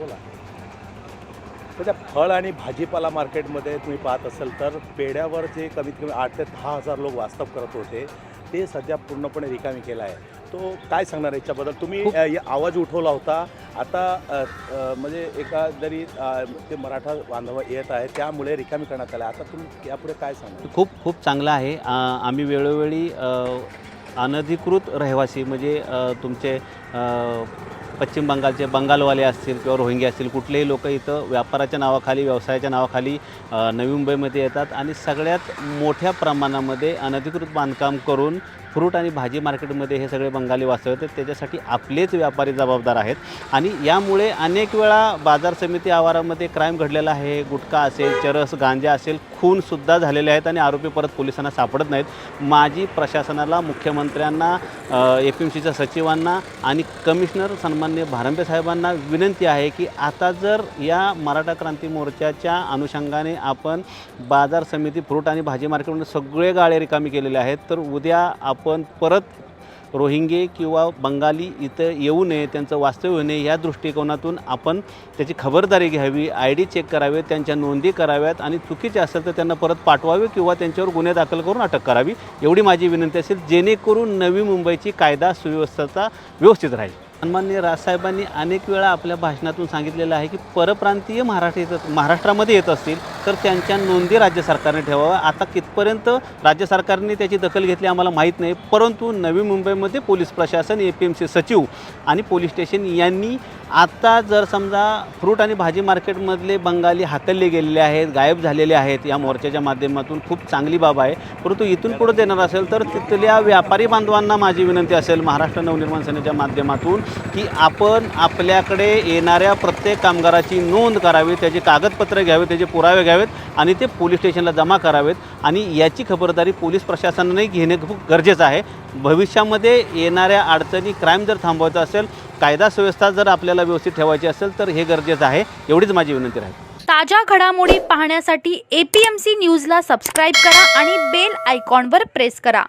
बोला. तर त्या फळ आणि भाजीपाला मार्केटमध्ये तुम्ही पाहत असाल तर पेढ्यावर जे कमीत कमी आठ ते दहा हजार लोक वास्तव करत होते ते सध्या पूर्णपणे रिकामी केला आहे. तो काय सांगणार याच्याबद्दल? तुम्ही आवाज उठवला होता. आता म्हणजे एका जरी ते मराठा बांधव येत आहे त्यामुळे रिकामी करण्यात आलं आता तुम्ही यापुढे काय सांगणार? खूप खूप चांगलं आहे. आम्ही वेळोवेळी अनधिकृत रहिवासी म्हणजे तुमचे पश्चिम बंगालचे बंगालवाले असतील किंवा रोहिंगे असतील कुठलेही लोक इथं व्यापाराच्या नावाखाली व्यवसायाच्या नावाखाली नवी मुंबईमध्ये येतात आणि सगळ्यात मोठ्या प्रमाणामध्ये अनधिकृत बांधकाम करून फ्रूट आणि भाजी मार्केटमध्ये हे सगळे बंगाली वाचवतात त्याच्यासाठी आपलेच व्यापारी जबाबदार आहेत. आणि यामुळे अनेक वेळा बाजार समिती आवारामध्ये क्राईम घडलेला आहे. गुटखा असेल चरस गांजा असेल खूनसुद्धा झालेले आहेत आणि आरोपी परत पोलिसांना सापडत नाहीत. माझी प्रशासनाला मुख्यमंत्र्यांना ए पी एम सीच्या सचिवांना आणि कमिशनर सन्मान्य भारंबे साहेबांना विनंती आहे की आता जर या मराठा क्रांती मोर्चाच्या अनुषंगाने आपण बाजार समिती फ्रूट आणि भाजी मार्केटमध्ये सगळे गाळे रिकामी केलेले आहेत तर उद्या आपण परत रोहिंगे किंवा बंगाली इथं येऊ नये त्यांचं वास्तव्य होऊ नये या दृष्टिकोनातून आपण त्याची खबरदारी घ्यावी आय डी चेक करावे त्यांच्या नोंदी कराव्यात आणि चुकीचे असेल तर त्यांना परत पाठवावे किंवा त्यांच्यावर गुन्हे दाखल करून अटक करावी एवढी माझी विनंती असेल जेणेकरून नवी मुंबईची कायदा सुव्यवस्थेचा व्यवस्थित राहील. सन्मान्य राजसाहेबांनी अनेक वेळा आपल्या भाषणातून सांगितलेलं आहे की परप्रांतीय महाराष्ट्र येत महाराष्ट्रामध्ये येत असतील तर त्यांच्या नोंदी राज्य सरकारने ठेवाव्या. आता कितपर्यंत राज्य सरकारने त्याची दखल घेतली आम्हाला माहीत नाही परंतु नवी मुंबईमध्ये पोलीस प्रशासन ए पी एम सी सचिव आणि पोलीस स्टेशन यांनी आता जर समजा फ्रूट आणि भाजी मार्केटमधले बंगाली हाकलले गेलेले आहेत गायब झालेले आहेत या मोर्चाच्या माध्यमातून खूप चांगली बाब आहे. परंतु इथून पुढे देणार असेल तर तिथल्या व्यापारी बांधवांना माझी विनंती असेल महाराष्ट्र नवनिर्माण सेनेच्या माध्यमातून की आपण आपल्याकडे येणाऱ्या प्रत्येक कामगाराची नोंद करावी त्याची कागदपत्र घ्यावे त्याचे पुरावे घ्यावेत आणि ते पोलीस स्टेशनला जमा करावेत. आणि याची खबरदारी पोलीस प्रशासनाने घेणे खूप गरजेचं आहे. भविष्यामध्ये येणाऱ्या अडचणी क्राईम जर थांबवायचा असेल कायदा सुव्यवस्था जर आपल्याला व्यवस्थित ठेवायची असेल तर हे गरजेचं आहे. एवढीच माझी विनंती राहील. ताज्या घडामोडी पाहण्यासाठी एपीएमसी न्यूजला सबस्क्राईब करा आणि बेल आयकॉनवर प्रेस करा.